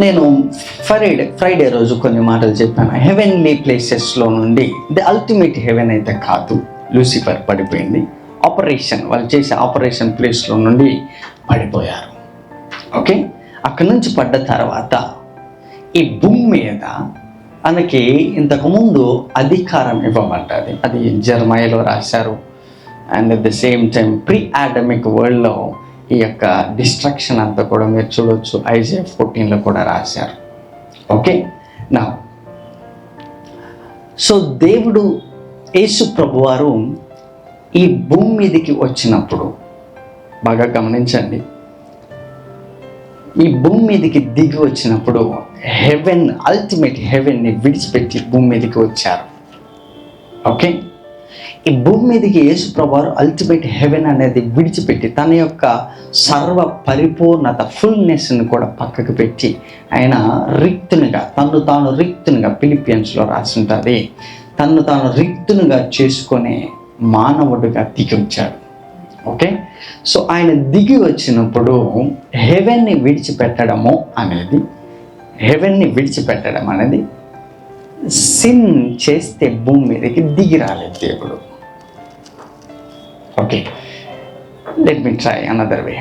నేను Friday Friday రోజు కొన్ని మాటలు చెప్పాను. హెవెన్లీ ప్లేసెస్లో నుండి ది అల్టిమేట్ హెవెన్ అయితే కాదు లూసిఫర్ పడిపోయింది. ఆపరేషన్ వాళ్ళు చేసే ఆపరేషన్ ప్లేస్లో నుండి పడిపోయారు. ఓకే అక్కడి నుంచి పడ్డ తర్వాత ఈ భూమి మీద మనకి ఇంతకుముందు అధికారం ఇవ్వబడ్డది అది జర్మయలో రాశారు. And at the same time pre Adamic వరల్డ్లో ఈ యొక్క డిస్ట్రక్షన్ అంతా కూడా మీరు చూడొచ్చు. ఐజే ఫోర్టీన్లో కూడా రాశారు. ఓకే నా సో దేవుడు యేసు ప్రభువారు ఈ భూమి మీదకి వచ్చినప్పుడు బాగా గమనించండి. ఈ భూమి మీదకి దిగి వచ్చినప్పుడు హెవెన్ అల్టిమేట్ హెవెన్ని విడిచిపెట్టి భూమి మీదకి వచ్చారు. ఓకే ఈ భూమి మీదకి యేసు ప్రభువారు అల్టిమేట్ హెవెన్ అనేది విడిచిపెట్టి తన యొక్క సర్వ పరిపూర్ణత ఫుల్నెస్ని కూడా పక్కకు పెట్టి ఆయన రిక్తునిగా తను తాను రిక్తునిగా ఫిలిపియన్స్లో రాసి ఉంటుంది తను తాను రిక్తునిగా చేసుకునే మానవుడిగా దిగించాడు ఓకే? సో ఆయన దిగి వచ్చినప్పుడు హెవెన్ని విడిచిపెట్టడము అనేది హెవెన్ని విడిచిపెట్టడం అనేది సిన్ చేస్తే భూమి మీదకి దిగి రాలేదు దేవుడు. Okay let me try another way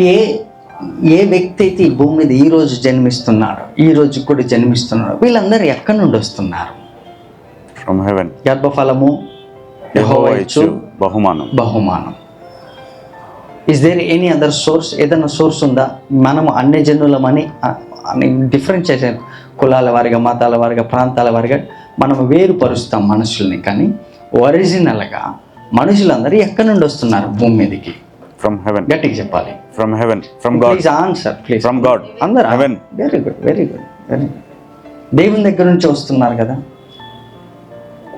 ఏ ఏ వ్యక్తి అయితే ఈ భూమి మీద ఈ రోజు జన్మిస్తున్నాడో ఈ రోజు కూడా జన్మిస్తున్నాడో వీళ్ళందరూ ఎక్కడి నుండి వస్తున్నారు? ఫ్రమ్ హెవెన్ గర్భఫలము బహుమానం. బహుమానం. Is there any other source ఏదైనా సోర్స్ ఉందా? మనము అన్ని జనులమని డిఫరెంట్ చేసే కులాల వారిగా మతాల వారిగా ప్రాంతాల వారిగా మనం వేరుపరుస్తాం మనుషుల్ని. కానీ ఒరిజినల్గా మనుషులందరూ ఎక్కడి నుండి వస్తున్నారు? భూమి మీదకి. ఫ్రమ్ హెవెన్ గట్టిగా చెప్పాలి. From heaven from God please answer please from God అందరూ Heaven. Very good very good very good దేవుని దగ్గర నుంచి వస్తున్నారు కదా?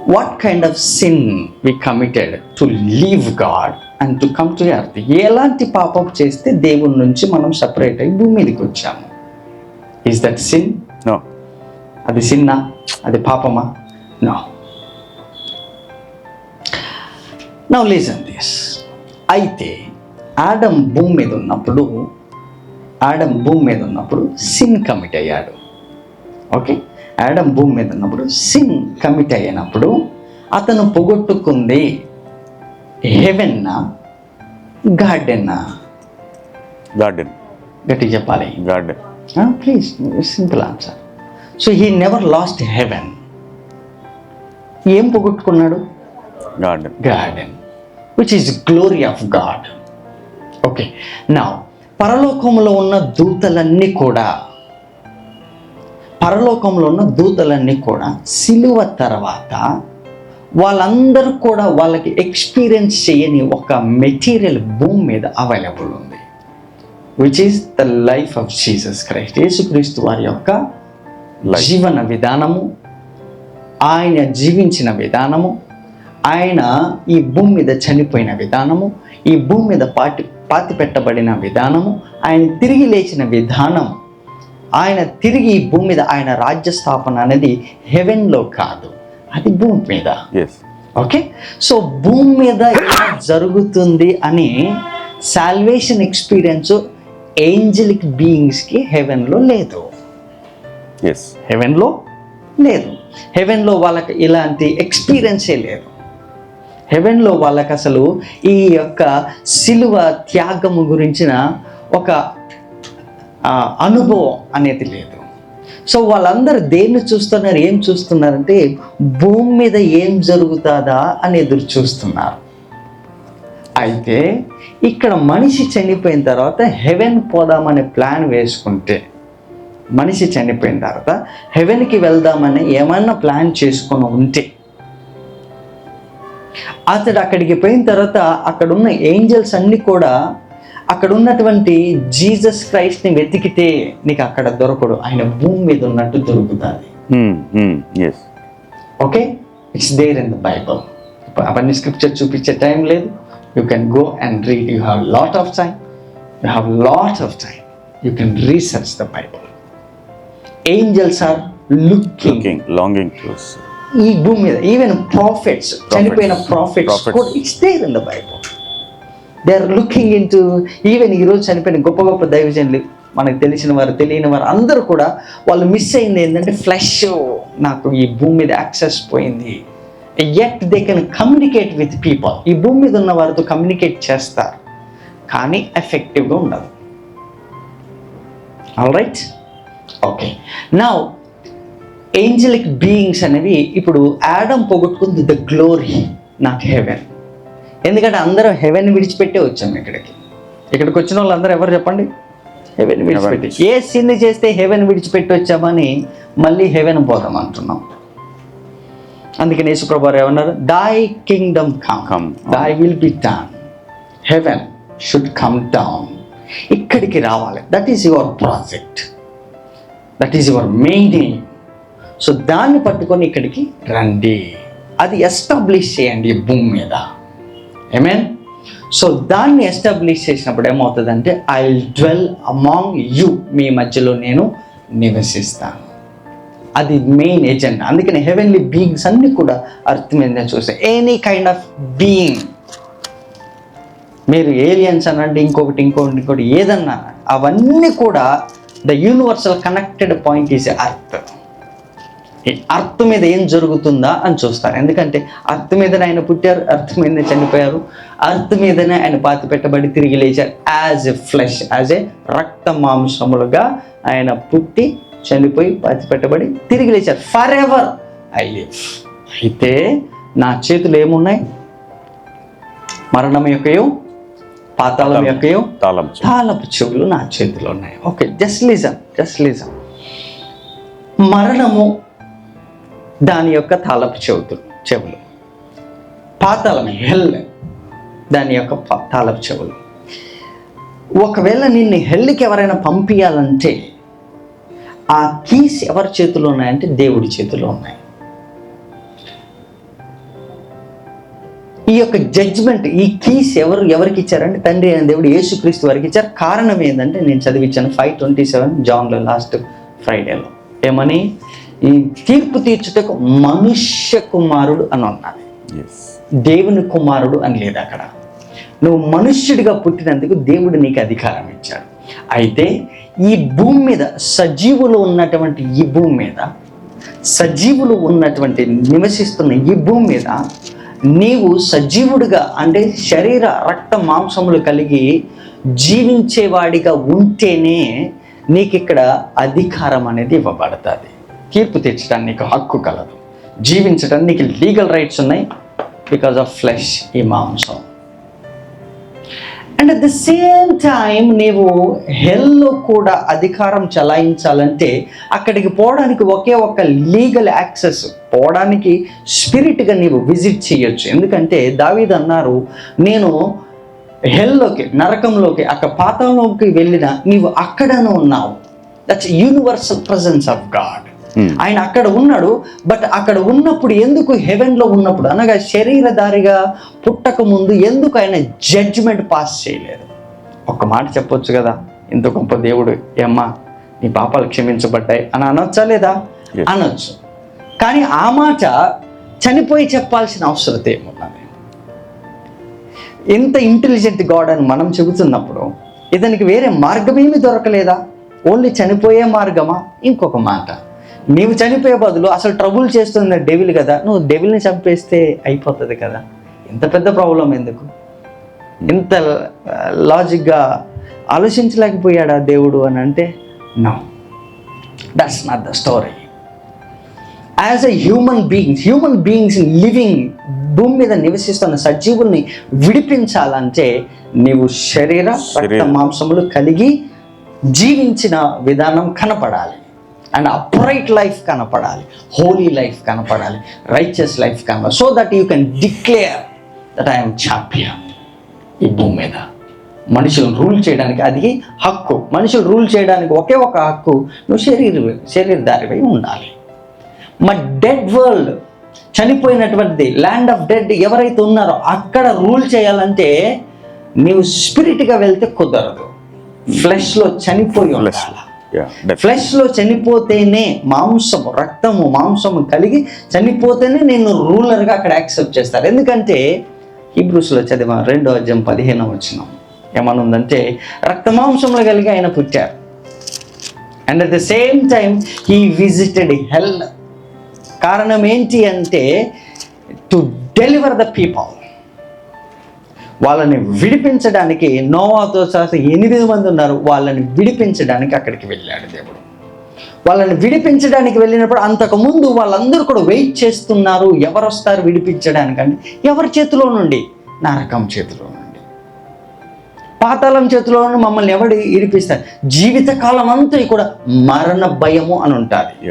What kind of sin we committed to leave God and to come to earth ఎలాంటి పాపం చేస్తే దేవుని నుంచి మనం సపరేట్ అయ్యి భూమి మీదకి వచ్చాము? ఈజ్ దట్ సిన్ నో అది సిన్నా అది పాపమా? నో నవ్ లీజన్ దిస్ అయితే ఆడమ్ భూమి మీద ఉన్నప్పుడు ఆడమ్ భూమి మీద ఉన్నప్పుడు సిన్ కమిట్ అయ్యాడు. ఓకే ఆడమ్ భూమి మీద ఉన్నప్పుడు సిన్ కమిట్ అయినప్పుడు అతను పొగొట్టుకుంది హెవెన్నా గార్డెన్నా. గార్డెన్. గట్టి చెప్పాలి. Garden. Please simple answer so he never lost heaven ఏం పొగొట్టుకున్నాడు? Garden. Garden. Which is glory of God okay నా పరలోకంలో ఉన్న దూతలన్నీ కూడా పరలోకంలో ఉన్న దూతలన్నీ కూడా సిలువ తర్వాత వాళ్ళందరూ కూడా వాళ్ళకి ఎక్స్పీరియన్స్ చేయని ఒక మెటీరియల్ భూమి మీద అవైలబుల్ ఉంది which is the life of Jesus Christ యేసుక్రీస్తు వారి యొక్క. జీవన విధానము ఆయన జీవించిన విధానము ఆయన ఈ భూమి మీద చనిపోయిన విధానము ఈ భూమి మీద పాటి పాతి పెట్టబడిన విధానము ఆయన తిరిగి లేచిన విధానం. ఆయన తిరిగి ఈ భూమి మీద ఆయన రాజ్య స్థాపన అనేది హెవెన్లో కాదు. అది భూమి మీద. ఓకే? సో భూమి మీద జరుగుతుంది అని సాల్వేషన్ ఎక్స్పీరియన్స్ ఏంజలిక్ బీయింగ్స్కి హెవెన్లో లేదు. ఎస్ హెవెన్లో లేదు. హెవెన్లో వాళ్ళకి ఇలాంటి ఎక్స్పీరియన్సే లేదు. హెవెన్లో వాళ్ళకి అసలు ఈ యొక్క సిలువ త్యాగము గురించిన ఒక అనుభవం అనేది లేదు. సో వాళ్ళందరూ దేన్ని చూస్తున్నారు ఏం చూస్తున్నారంటే భూమి మీద ఏం జరుగుతుందా అని ఎదురు చూస్తున్నారు. అయితే ఇక్కడ మనిషి చనిపోయిన తర్వాత హెవెన్ పోదామనే ప్లాన్ వేసుకుంటే మనిషి చనిపోయిన తర్వాత హెవెన్కి వెళ్దామని ఏమన్నా ప్లాన్ చేసుకుని ఉంటే అతడు అక్కడికి పోయిన తర్వాత అక్కడ ఉన్న ఏంజల్స్ అన్నీ కూడా అక్కడ ఉన్నటువంటి జీసస్ క్రైస్ట్ని వెతికితే నీకు అక్కడ దొరకడు. ఆయన భూమి మీద ఉన్నట్టు దొరుకుతుంది. Okay it's there in the Bible అవన్నీ స్క్రిప్చర్ చూపించే టైం లేదు. You can go and read you have lot of time you have lot of time you can research the Bible angels are looking longing to ఈ భూమి మీద even prophets చనిపోయిన prophets. కూడా it's there in the Bible they are looking into even ఈరోజు చనిపోయిన గొప్ప గొప్ప దైవజనులు మనకు తెలిసిన వారు తెలియని వారు అందరూ కూడా వాళ్ళు మిస్ అయింది ఏంటంటే ఫ్లెష్ నాకు ఈ భూమి మీద యాక్సెస్ పోయింది. At they can communicate with people ఈ భూమి మీద ఉన్న వారితో కమ్యూనికేట్ చేస్తారు. కానీ ఎఫెక్టివ్గా ఉండదు. ఆల్ రైట్ ఓకే నా ఏంజలిక్ బీయింగ్స్ అనేవి ఇప్పుడు యాడమ్ పోగొట్టుకుంది ద గ్లోరీ నాట్ హెవెన్ ఎందుకంటే అందరం హెవెన్ విడిచిపెట్టే వచ్చాం ఇక్కడికి. ఇక్కడికి వచ్చిన వాళ్ళందరూ ఎవరు చెప్పండి? హెవెన్ విడిచిపెట్టి. ఏ సిన్ చేస్తే హెవెన్ విడిచిపెట్టి వచ్చామని మళ్ళీ హెవెన్ పోదాం అంటున్నాం. అందుకని యేసుప్రభు ఏమన్నారు? Thy kingdom come Come. Thy will be done heaven should come down ఇక్కడికి రావాలి. That is your project that is your main aim so దాన్ని పట్టుకొని ఇక్కడికి రండి. అది ఎస్టాబ్లిష్ చేయండి ఈ భూమి మీద. ఏమేన్ సో దాన్ని ఎస్టాబ్లిష్ చేసినప్పుడు ఏమవుతుందంటే I will dwell among you మీ మధ్యలో నేను నివసిస్తాను. అది మెయిన్ ఏజెండా అందుకని హెవెన్లీ బీయింగ్స్ అన్ని కూడా అర్థం మీద చూస్తే ఎనీ కైండ్ ఆఫ్ బీయింగ్ మీరు ఏలియన్స్ అనండి ఇంకొకటి ఇంకొకటి ఇంకోటి ఏదన్నా అవన్నీ కూడా the universal connected point is earth earth మీద ఏం జరుగుతుందా అని చూస్తారు. ఎందుకంటే అర్త్ మీదనే ఆయన పుట్టారు అర్త్ మీదనే చనిపోయారు అర్త్ మీదనే ఆయన పాతి పెట్టబడి తిరిగి లేచారు. As a flesh as a రక్త మాంసములుగా ఆయన పుట్టి చనిపోయి పాతి పెట్టబడి తిరిగి లేచారు. ఫర్ ఎవర్ ఐ లివ్ అయితే నా చేతులు ఏమున్నాయి? మరణం యొక్కయో పాతాళం చెవి. తాళపు చెవులు నా చేతిలో ఉన్నాయి. Okay just listen just listen మరణము దాని యొక్క తలపు చెవుతులు చెవులు. పాతాళం హెల్ దాని యొక్క ప- చెవులు. ఒకవేళ నిన్ను హెల్కి ఎవరైనా పంపించాలంటే ఆ కీస్ ఎవరి చేతిలో ఉన్నాయంటే దేవుడి చేతిలో ఉన్నాయి. ఈ యొక్క జడ్జ్మెంట్ ఈ కీస్ ఎవరు ఎవరికి ఇచ్చారంటే తండ్రి అయిన దేవుడు యేసుక్రీస్తు వారికి ఇచ్చారు. కారణం ఏంటంటే నేను చదివించాను ఫైవ్ ట్వంటీ సెవెన్ జాన్లో లాస్ట్ ఫ్రైడేలో. ఏమని? ఈ తీర్పు తీర్చుటకు మనుష్య కుమారుడు అని Yes. దేవుని కుమారుడు అని లేదు అక్కడ. నువ్వు మనుష్యుడిగా పుట్టినందుకు దేవుడు నీకు అధికారం ఇచ్చాడు. అయితే ఈ భూమి మీద సజీవులు ఉన్నటువంటి ఈ భూమి మీద సజీవులు ఉన్నటువంటి నివసిస్తున్న ఈ భూమి మీద నీవు సజీవుడిగా అంటే శరీర రక్త మాంసములు కలిగి జీవించేవాడిగా ఉంటేనే నీకు ఇక్కడ అధికారం అనేది ఇవ్వబడుతుంది. తీర్పు తీర్చడానికి హక్కు కలదు. జీవించడానికి లీగల్ రైట్స్ ఉన్నాయి బికాస్ ఆఫ్ ఫ్లెష్ ఈ మాంసం. And at the same time నీవు హెల్లో కూడా అధికారం చలాయించాలంటే అక్కడికి పోవడానికి ఒకే ఒక్క లీగల్ యాక్సెస్ పోవడానికి స్పిరిట్గా నీవు విజిట్ చేయొచ్చు. ఎందుకంటే దావీద్ అన్నారు నేను హెల్లోకి నరకంలోకి అక్కడ పాతంలోకి వెళ్ళిన నీవు అక్కడనే ఉన్నావు. That's universal presence of God ఆయన అక్కడ ఉన్నాడు బట్ అక్కడ ఉన్నప్పుడు ఎందుకు హెవెన్లో ఉన్నప్పుడు? అనగా శరీరధారిగా పుట్టక ముందు ఎందుకు ఆయన జడ్జిమెంట్ పాస్ చేయలేదు? ఒక్క మాట చెప్పొచ్చు కదా? ఇంత గొప్ప దేవుడు ఏమ్మా నీ పాపాలు క్షమించబడ్డాయి అని అనొచ్చా లేదా. అనొచ్చు. కానీ ఆ మాట చనిపోయి చెప్పాల్సిన అవసరం ఏమున్నది ఇంత ఇంటెలిజెంట్ గాడ్ అని మనం చెబుతున్నప్పుడు ఇతనికి వేరే మార్గమేమి దొరకలేదా? ఓన్లీ చనిపోయే మార్గమా? ఇంకొక మాట. నీవు చనిపోయే బదులు అసలు ట్రబుల్ చేస్తున్న డెవిల్ కదా నువ్వు డెవిల్ని చంపేస్తే అయిపోతుంది కదా. ఇంత పెద్ద ప్రాబ్లం ఎందుకు? ఇంత లాజిక్గా ఆలోచించలేకపోయాడా దేవుడు అని అంటే no that's not the story as a human beings human beings living భూమి మీద నివసిస్తున్న సజీవుల్ని విడిపించాలంటే నీవు శరీర రక్త. మాంసములు కలిగి జీవించిన విధానం కనపడాలి. అండ్ అప్రైట్ లైఫ్ కనపడాలి. హోలీ లైఫ్ కనపడాలి. రైచియస్ లైఫ్ కనపడాలి. So that you can declare that I'm champion ఈ భూమి మీద. మనుషులను రూల్ చేయడానికి అది హక్కు. మనుషులు రూల్ చేయడానికి ఒకే ఒక హక్కు. నువ్వు శరీర శరీరధారిపై ఉండాలి. మా డెడ్ వరల్డ్ చనిపోయినటువంటిది ల్యాండ్ ఆఫ్ డెడ్ ఎవరైతే ఉన్నారో అక్కడ రూల్ చేయాలంటే నీవు స్పిరిట్గా వెళ్తే కుదరదు. ఫ్లెష్లో చనిపోయి. ఉండాలి. ఫ్లెష్లో చనిపోతేనే మాంసము రక్తము మాంసము కలిగి చనిపోతేనే నేను రూలర్గా అక్కడ యాక్సెప్ట్ చేస్తారు. ఎందుకంటే హీబ్రూస్లో చదివా రెండో అధ్యయం పదిహేనో వచ్చిన ఏమనుందంటే రక్తమాంసములు కలిగి ఆయన పుట్టారు. And at the same time he visited hell కారణం ఏంటి అంటే టు డెలివర్ ద పీపుల్ వాళ్ళని విడిపించడానికి నోవాతో సహా ఎనిమిది మంది ఉన్నారు. వాళ్ళని విడిపించడానికి అక్కడికి వెళ్ళాడు దేవుడు. వాళ్ళని విడిపించడానికి వెళ్ళినప్పుడు అంతకుముందు వాళ్ళందరూ కూడా వెయిట్ చేస్తున్నారు. ఎవరు వస్తారు విడిపించడానికి అంటే ఎవరి చేతిలో నుండి? నరకం చేతిలో నుండి. పాతాళం చేతిలో నుండి మమ్మల్ని ఎవడు ఇరిపిస్తారు జీవితకాలం అంతా కూడా మరణ భయము అని ఉంటుంది.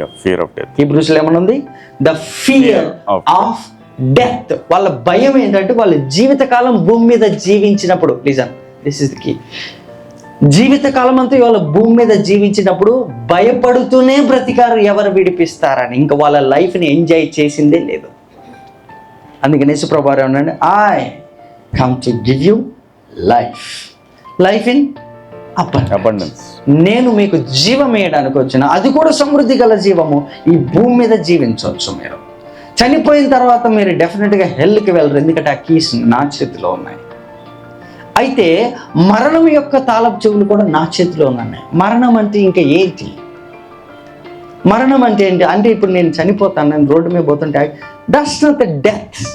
ఈ బ్రూస్లో ఏమనుంది? The fear of death. వాళ్ళ భయం ఏంటంటే వాళ్ళ జీవితకాలం భూమి మీద జీవించినప్పుడు listen this is the key జీవితకాలం అంతా వాళ్ళ భూమి మీద జీవించినప్పుడు భయపడుతూనే బ్రతికారు ఎవరు విడిపిస్తారని. ఇంకా వాళ్ళ లైఫ్ని ఎంజాయ్ చేసిందే లేదు. అందుకనే సుప్రభారం ఉండండి I come to give you life life in Abundance. నేను మీకు జీవం వేయడానికి వచ్చిన అది కూడా సమృద్ధి గల జీవము. ఈ భూమి మీద జీవించవచ్చు మీరు. చనిపోయిన తర్వాత మీరు డెఫినెట్గా హెల్త్కి వెళ్ళరు. ఎందుకంటే ఆ కీస్ నా చేతిలో ఉన్నాయి. అయితే మరణం యొక్క తాళపు చెవులు కూడా నా చేతిలో ఉన్నాయి. మరణం అంటే ఇంకా ఏంటి? మరణం అంటే ఏంటి? అంటే ఇప్పుడు నేను చనిపోతాను నేను రోడ్డు మీద పోతుంటే దట్స్ నాట్ ద డెత్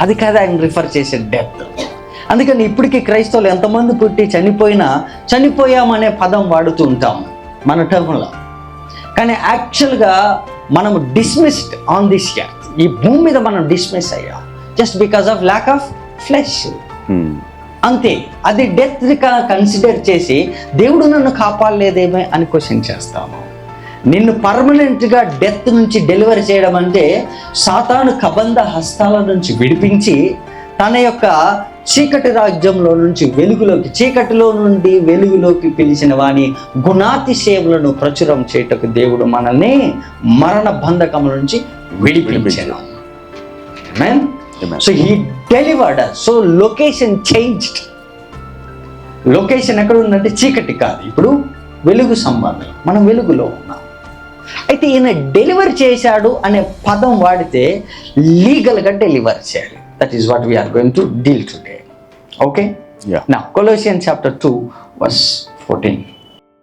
అది కాదు ఆయన రిఫర్ చేసే డెత్ అందుకని ఇప్పటికీ క్రైస్తవులు ఎంతమంది పుట్టి చనిపోయినా చనిపోయామనే పదం వాడుతూ ఉంటాం. మన టర్మ్లో. కానీ యాక్చువల్గా మనం డిస్మిస్డ్ ఆన్ దిస్ ఎర్త్ ఈ భూమి మీద మనం డిస్మిస్ అయ్యాం. Just because of lack of flesh. అంతే అది డెత్ కన్సిడర్ చేసి దేవుడు నన్ను కాపాడలేదేమే అని క్వశ్చన్ చేస్తాము. నిన్ను పర్మనెంట్గా డెత్ నుంచి డెలివరీ చేయడం అంటే సాతాను కబంధ హస్తాల నుంచి విడిపించి తన యొక్క చీకటి రాజ్యంలో నుంచి వెలుగులోకి చీకటిలో నుండి వెలుగులోకి పిలిచిన వాని గుణాతిశయములను ప్రచురం చేయటకు దేవుడు మనల్ని మరణ బంధకముల నుంచి విడిపించాను. So he delivered so location changed location ఎక్కడ ఉందంటే చీకటి కాదు. ఇప్పుడు వెలుగు సంబంధం. మనం వెలుగులో ఉన్నాం. అయితే ఈయన డెలివర్ చేశాడు అనే పదం వాడితే లీగల్గా డెలివర్ చేయాలి. That is what we're going to deal today Okay? Yeah. Now, Colossians chapter 2, verse 14.